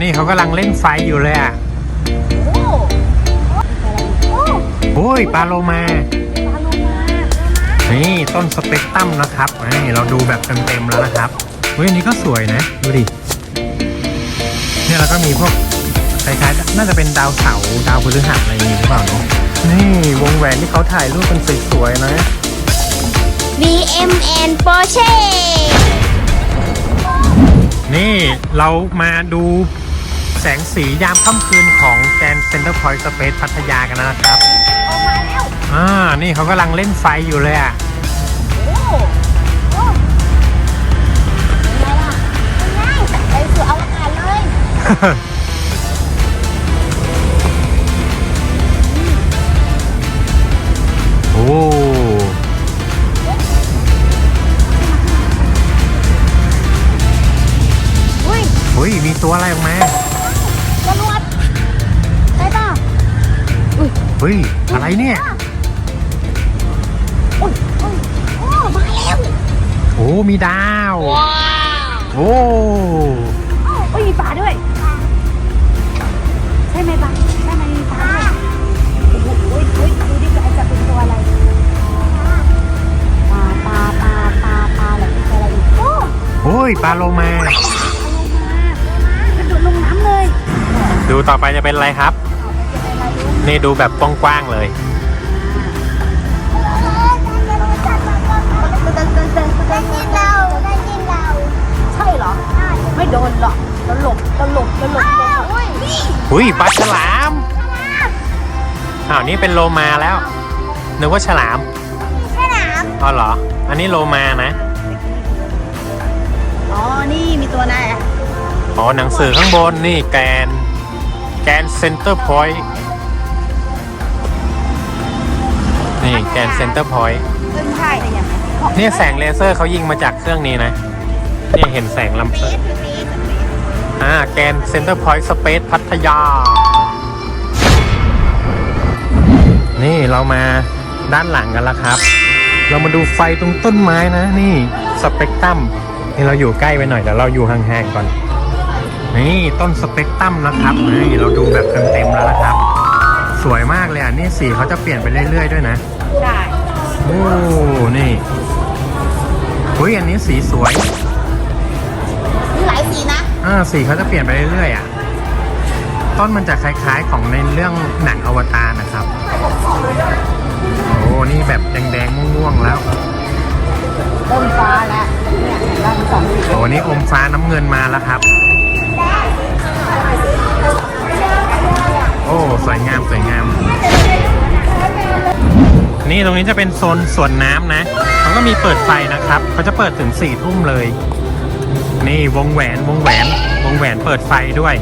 นี่เขากำลังเล่นไฟอยู่เลยอะโอ้โอ้โอ้ยปลาโลมาปลาโลมา นี่ต้นสเปกตัมนะครับนี่เราดูแบบเต็มๆแล้วนะครับเฮ้ยอันนี้ก็สวยนะ ดูดิ เนี่ยแล้วก็มีพวกคล้ายๆน่าจะเป็นดาวเสาร์ดาวพฤหัสอะไรอย่างงี้หรือเปล่าเนาะนี่วงแหวนที่เขาถ่ายรูปเป็นสวยๆนะ BMN Porsche นี่เรามาดูแสงสียามค่ำคืนของแกนเซ็นเตอร์พอยต์สเปซพัทยากันนะครับออกมาแล้วอ่านี่เขากำลังเล่นไฟอยู่เลยอะโอ้โอ้เป็นไงล่ะเป็นไงไปสู่อวกาศเลย ตัวอะไรออกมาจรวดได้ป่ะอุ้ยเฮ้ยอะไรเนี่ยอุ้ยอุ้ยโอ้มาแล้วโอ้มีดาวโอ้โอ้อุ้ยมีปลาด้วยใช่ไหมปลาใช่ไหมมีปลาด้วยโอ้โหอุ้ยอุ้ยดูดิจะจะเป็นตัวอะไรปลาปลาปลาปลาปลาอะไรเป็นตัวอะไรอีกโอ้โอ้ยปลาโลมา ต่อไปจะเป็นอะไรครับ นี่ดูแบบกว้างๆเลย ใช่เหรอ ไม่โดนหรอกตลบตลบตลบตลบอุ้ยปลาฉลามอ้าวนี่เป็นโลมาแล้วนึกว่าฉลามสนามอ๋อเหรอ อันนี้โลมานะ อ๋อ นี่มีตัวไหนอ๋อหนังสือข้างบนนี่แกน แกนเซ็นเตอร์พอยต์นี่แกนเซ็นเตอร์พอยต์เป็นใช่ยังไงเนี่ยแสงเลเซอร์เขายิงมาจากเครื่องนี้นะ เนี่ยเห็นแสงลำเซอร์อ่าแกนเซ็นเตอร์พอยต์สเปซพัทยา นี่เรามาด้านหลังกันแล้วครับ เรามาดูไฟตรงต้นไม้นะ นี่สเปกตรัมนี่เราอยู่ใกล้ไปหน่อยเดี๋ยวเราอยู่ห่างๆก่อน นี่ต้นสเปกตรัมนะครับนี่เราดูแบบเต็มๆแล้วนะครับ สวยมากเลยอะนี่สีเขาจะเปลี่ยนไปเรื่อยๆด้วยนะใช่โอ้นี่เฮ้ยอันนี้สีสวยมีหลายสีนะอ่าสีเขาจะเปลี่ยนไปเรื่อยๆอะต้นมันจะคล้ายๆของในเรื่องหนังอวตารนะครับโอ้นี่แบบแดงๆม่วงๆแล้วต้นฟ้าแล้วเนี่ยเห็นว่ามีสองสีโอ้นี่อมฟ้าน้ำเงินมาแล้วครับ วยงามสวยงาม นี่ตรงนี้จะเป็นโซนสวนน้ำนะเขาก็มีเปิดไฟนะครับเขาจะเปิดถึงสี่ทุ่มเลย นี่วงแหวนวงแหวน วงแหวนเปิดไฟด้วย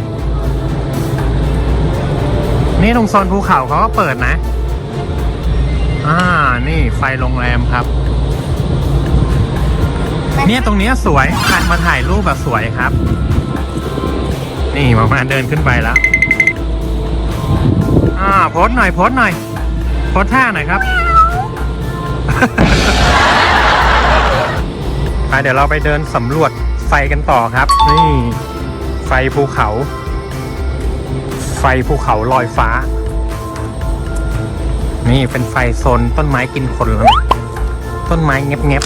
นี่ตรงโซนภูเขาเขาก็เปิดนะ อ่า นี่ไฟโรงแรมครับ เนี่ยตรงนี้สวยหันมาถ่ายรูปแบบสวยครับ นี่หมามาเดินขึ้นไปแล้ว อ่าโพสต์หน่อยโพสต์หน่อยโพสต์ท่าหน่อยครับ ไปเดี๋ยวเราไปเดินสำรวจไฟกันต่อครับ นี่ ไฟภูเขา ไฟภูเขาลอยฟ้า นี่เป็นไฟโซนต้นไม้กินคนแล้วนะต้นไม้เงียบ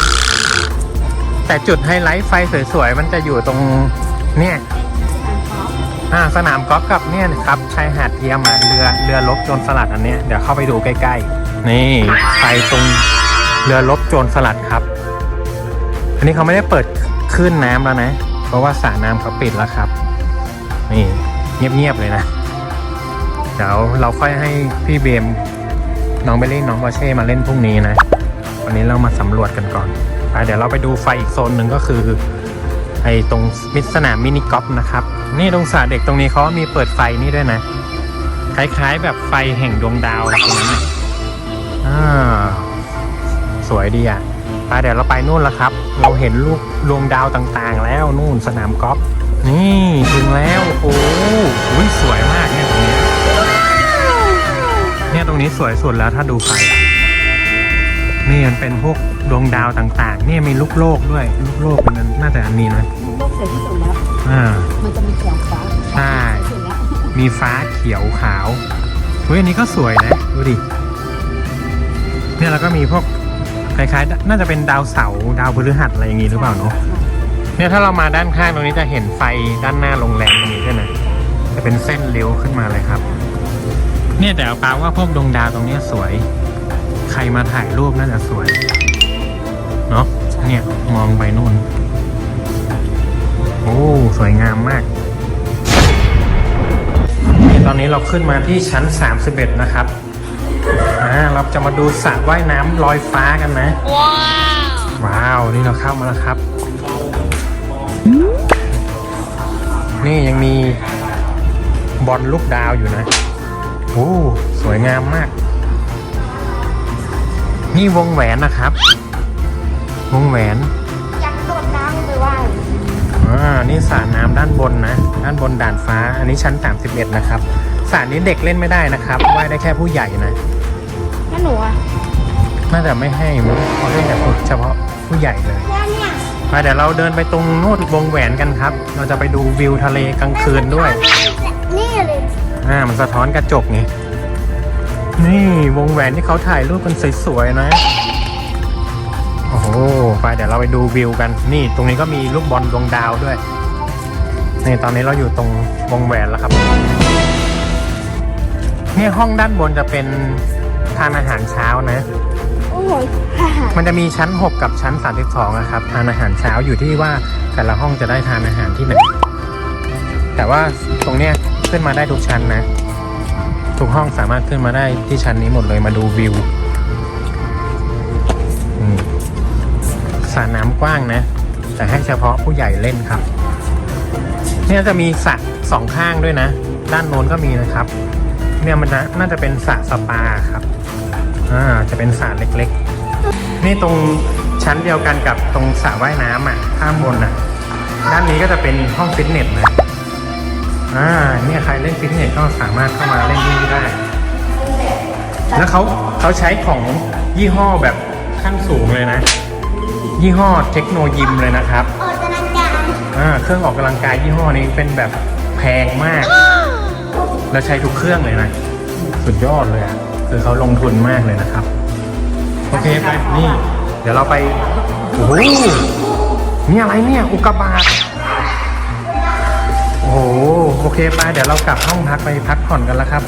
ๆแต่จุดไฮไลท์ไฟสวยๆ มันจะอยู่ตรงเนี่ย อ่าสนามกอล์ฟกับเนี่ยนะครับชายหาดเทียมอะเรือเรือลบโจรสลัดอันเนี้ยเดี๋ยวเข้าไปดูใกล้ๆ นี่ไฟตรงเรือลบโจรสลัดครับ อันนี้เขาไม่ได้เปิดคลื่นน้ำแล้วนะ เพราะว่าสระน้ำเขาปิดแล้วครับ นี่เงียบๆเลยนะเดี๋ยวเราค่อยให้พี่เบมน้องเบลลี่น้องบอเช่มาเล่นพรุ่งนี้นะ วันนี้เรามาสำรวจกันก่อนไปเดี๋ยวเราไปดูไฟอีกโซนหนึ่งก็คือไอ้ตรงมิสนามมินิกอล์ฟนะครับ นี่ตรงสระเด็กตรงนี้เขามีเปิดไฟนี่ด้วยนะ คล้ายๆแบบไฟแห่งดวงดาวอะไรตรงนั้นอ่าสวยดีอะไปเดี๋ยวเราไปนู่นแล้วครับ เราเห็นลูกดวงดาวต่างๆ แล้วนู่นสนามกอล์ฟนี่ถึงแล้วโอ้โหอุ๊ยสวยมากเนี่ยตรงนี้เนี่ยตรงนี้สวยสุดแล้วถ้าดูไฟนี่มันเป็นพวก ดวงดาวต่างๆเนี่ยมีลูกโลกด้วย ลูกโลกมันน่าจะอันนี้นะโลกสวยที่สุดแล้ว อ่า มันจะมีแสงฟ้าใช่มีฟ้าเขียวขาวเฮ้ยอันนี้ก็สวยนะ ดูดิ เนี่ยแล้วก็มีพวกคล้ายๆ น่าจะเป็นดาวเสาร์ดาวพฤหัสอะไรอย่างงี้หรือเปล่าเนาะ เนี่ยถ้าเรามาด้านข้างตรงนี้จะเห็นไฟด้านหน้าโรงแรมตรงนี้ใช่ไหมจะเป็นเส้นเลี้ยวขึ้นมาเลยครับ เนี่ยแต่เอาปาว่าพวกดวงดาวตรงเนี้ยสวย ใครมาถ่ายรูปน่าจะสวย เนาะเนี่ยมองไปนู่น โอ้ สวยงามมากนี่ตอนนี้เราขึ้นมาที่ชั้น 31 นะครับอ่าเราจะมาดูสระว่ายน้ำลอยฟ้ากันนะว้าว นี่เราเข้ามาแล้วครับ นี่ยังมีบอลลูกดาวอยู่นะ โอ้ สวยงามมาก นี่วงแหวนนะครับ วงแหวน อยากโดดน้ำไปว่ายอ่านี่สระน้ำด้านบนนะ ด้านบนด่านฟ้า อันนี้ชั้น 31 นะครับสระนี้เด็กเล่นไม่ได้นะครับว่ายได้แค่ผู้ใหญ่นะแล้วหนูอะน่าจะไม่ให้มั้งเขาให้แต่เฉพาะผู้ใหญ่เลยแล้วเนี่ยมาเดี๋ยวเราเดินไปตรงนู่นวงแหวนกันครับ เราจะไปดูวิวทะเลกลางคืนด้วย นี่เลยอ่ามันสะท้อนกระจกไงนี่วงแหวนที่เขาถ่ายรูปกันสวยๆนะโอ้โห ไปเดี๋ยวเราไปดูวิวกัน นี่ตรงนี้ก็มีลูกบอลดวงดาวด้วย นี่ตอนนี้เราอยู่ตรงวงแหวนแล้วครับเนี่ยห้องด้านบนจะเป็นทานอาหารเช้านะ โอ้ยฮ่าฮ่ามันจะมีชั้น 6 กับชั้น 32นะครับ ทานอาหารเช้าอยู่ที่ว่าแต่ละห้องจะได้ทานอาหารที่ไหน แต่ว่าตรงเนี้ยขึ้นมาได้ทุกชั้นนะ ทุกห้องสามารถขึ้นมาได้ที่ชั้นนี้หมดเลยมาดูวิว สระน้ำกว้างนะ แต่ให้เฉพาะผู้ใหญ่เล่นครับ เนี่ยจะมีสระสองข้างด้วยนะ ด้านโน้นก็มีนะครับ เนี่ยมันจะน่าจะเป็นสระสปาครับอ่าจะเป็นสระเล็กๆ นี่ตรงชั้นเดียวกันกับตรงสระว่ายน้ำอะข้างบนอะ ด้านนี้ก็จะเป็นห้องฟิตเนสนะอ่าเนี่ยใครเล่นฟิตเนสก็สามารถเข้ามาเล่นที่นี่ได้ แล้วเขาเขาใช้ของยี่ห้อแบบขั้นสูงเลยนะ ยี่ห้อเทคโนยิมเลยนะครับออกกำลังกายอ่าเครื่องออกกำลังกายยี่ห้อนี้เป็นแบบแพงมาก แล้วใช้ทุกเครื่องเลยนะ สุดยอดเลยอะคือเขาลงทุนมากเลยนะครับ โอเคไปนี่ เดี๋ยวเราไปโอ้โหนี่อะไรเนี่ย อุกกาบาตโอ้โหโอเคไปเดี๋ยวเรากลับห้องพักไปพักผ่อนกันแล้วครับ